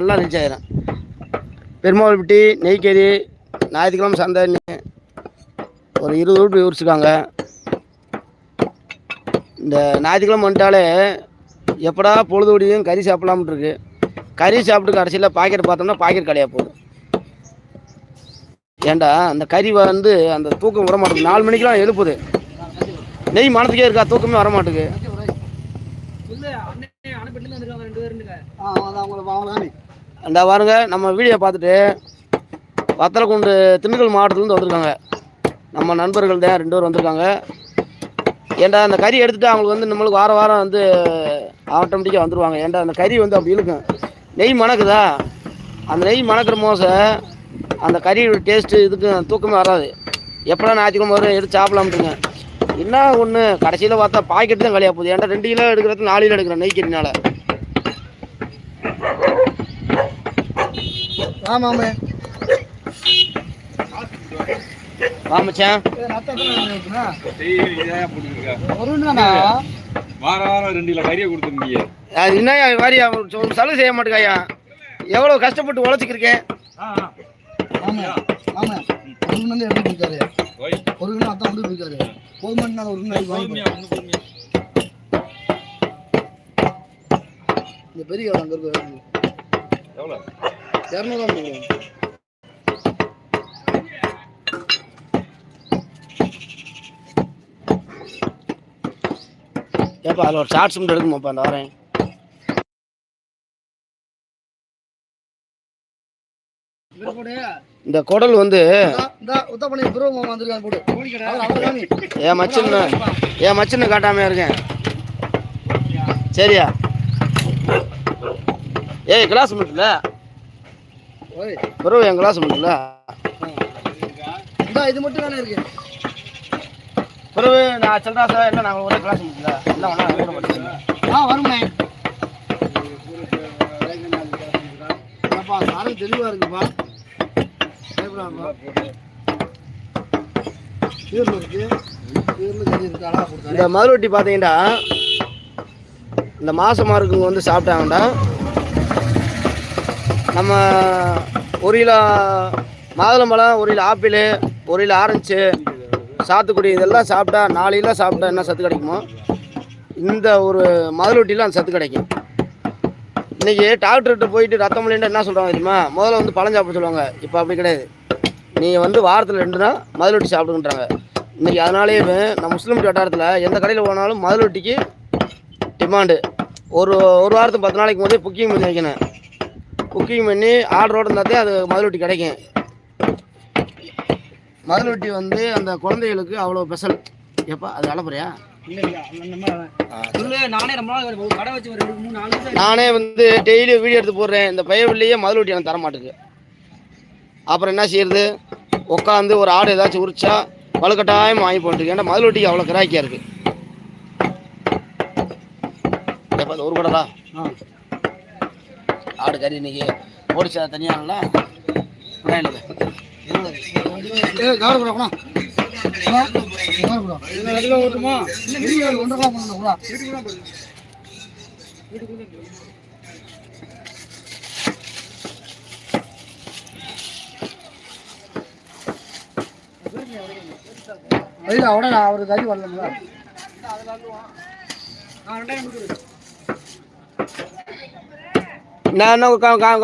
நல்லா ரீச் ஆயிரும் பெருமாள்பட்டி நெய்க்கறி ஞாயிற்றுக்கிழமை சந்தை ஒரு இருபது ரூபாய் உரிச்சுக்காங்க இந்த ஞாயிற்றுக்கிழமை வந்துட்டாலே எப்படா பொழுது விடியும் கறி சாப்பிடலாம்னு இருக்கு கறி சாப்பிட்டு கடைசியில் பாக்கெட் பார்த்தோம்னா பாக்கெட் கடையாக போகுது ஏண்டா அந்த கறி வந்து அந்த தூக்கம் வர மாட்டேங்குது நாலு மணிக்கெலாம் எழுப்புது நெய் மனத்துக்கே இருக்கா தூக்கமே வர மாட்டேங்குது அந்த பாருங்க நம்ம வீடியோ பார்த்துட்டு வத்தலக்குண்டு திண்டுக்கல் மாவட்டத்துலேருந்து வந்திருக்காங்க. நம்ம நண்பர்கள் தான் ரெண்டு பேர் வந்திருக்காங்க. ஏன்டா அந்த கறி எடுத்துகிட்டு அவங்களுக்கு வந்து நம்மளுக்கு வாரம் வாரம் வந்து ஆட்டோமேட்டிக்காக வந்துடுவாங்க ஏன்டா அந்த கறி வந்து அப்படி இருக்கும் நெய் மணக்குதா? அந்த நெய் மணக்கிற மோசை அந்த கறியோட டேஸ்ட்டு இதுக்கு தூக்கமே வராது. எப்படா ஞாயிற்றுக்கிழமை வரும் எடுத்து சாப்பிடலாம்ட்டுங்க. என்ன ஒன்று கடைசியில் பார்த்தா பாக்கெட்டு தான் கழியாக போகுது. ஏன்டா ரெண்டு கிலோ எடுக்கிறது நாலு கிலோ எடுக்கிறேன் நெய் ஆமாமே வாமச்சான் வாரம் வாரம் ரெண்டு கிலோ கறியை கொடுத்துருந்தீங்க. அது என்ன வாரி ஒரு சலுகை செய்ய மாட்டேங்கையா எவ்வளோ கஷ்டப்பட்டு உழைச்சிக்கிருக்கேன்? ஆமா ஆமா ஒரு கிலோ வந்து எப்படி கொடுத்தாரு? ஒரு கிலோ அத்தான் கொண்டு போயிருக்காரு போதுமானா ஒரு வாங்கி பொறுமையா ஒன்று பொறுமையா இந்த பெரிய அங்கே இருக்கு. எவ்வளோ இரநூறுவா ஏப்பா அதில் ஒரு ஷார்ட்ஸ் மட்டும் எடுக்குமாப்பா அந்த வரேன். இந்த குடல் வந்து ப்ரோ வந்திருக்காரு என் மச்சின்னு என் மச்சின்னு காட்டாம இருக்கேன்? சரியா? ஏய் கிளாஸ் மட்டும்ல? ப்ரோ என் கிளாஸ் மட்டும்ல இந்த இது மட்டும் தானே இருக்கு. பிறகு நான் சொல்றா சார் என்ன நாங்கள் ஒரே கிளாஸ் மட்டும்ல எல்லாம் ஒன்றா கூட படிச்சிருக்கோம் ஆ வருமே சாரம் தெளிவா இருக்குப்பா. இந்த மதுரொட்டி பார்த்தீங்கன்னா இந்த மாசமாக இருக்கவங்க வந்து சாப்பிட்டாங்கடா. நம்ம ஒரு கிலோ மாதுளம்பழம் ஒரு கிலோ ஆப்பிள் ஒரு கிலோ ஆரஞ்சு சாத்துக்குடி இதெல்லாம் சாப்பிட்டா நாலு கிலோ சாப்பிட்டா என்ன சத்து கிடைக்குமோ? இந்த ஒரு மதுரொட்டியில் அந்த சத்து கிடைக்கும். இன்றைக்கி டாக்டர்கிட்ட போயிட்டு ரத்தம் இல்லைன்னா என்ன சொல்கிறாங்க தெரியுமா? முதல்ல வந்து பழம் சாப்பிட சொல்லுவாங்க. இப்போ அப்படி கிடையாது. நீங்கள் வந்து வாரத்தில் ரெண்டு நாள் மதுரொட்டி சாப்பிடுங்கன்றாங்க. இன்றைக்கி அதனாலேயே நம்ம முஸ்லீம் வட்டாரத்தில் எந்த கடையில் போனாலும் மதுரொட்டிக்கு டிமாண்டு ஒரு ஒரு வாரத்துக்கு பத்து நாளைக்கு முதலே புக்கிங் பண்ணி வைக்கணும். புக்கிங் பண்ணி ஆர்டரோடு இருந்தால் தான் அது மதுரொட்டி கிடைக்கும். மதுரொட்டி வந்து அந்த குழந்தைகளுக்கு அவ்வளோ ஸ்பெஷல் எப்பா அது அளப்புறையா நானே ஒரு ஒரு வந்து டெய்லி வீடியோ எடுத்து போடுறேன். இந்த பையவில்லையே மதுரொட்டி எனக்கு தர மாட்டேங்குது அப்புறம் என்ன செய்யறது? உட்காந்து ஒரு ஆடு ஏதாச்சும் உரிச்சா வலுக்கட்டாயம் வாங்கி போட்டுருக்கு ஏன்னா மதுரொட்டிக்கு அவ்வளோ கிராக்கியாக இருக்குது எப்போ ஒரு கூடதா ஆ. ஆடு கறி இன்னைக்கு ஓடிச்சா தனியாகல ஏய் கவலை கூட ஓட்டுமா ஒன்றரை பண்ணணும் கூட இல்ல அவட அவரு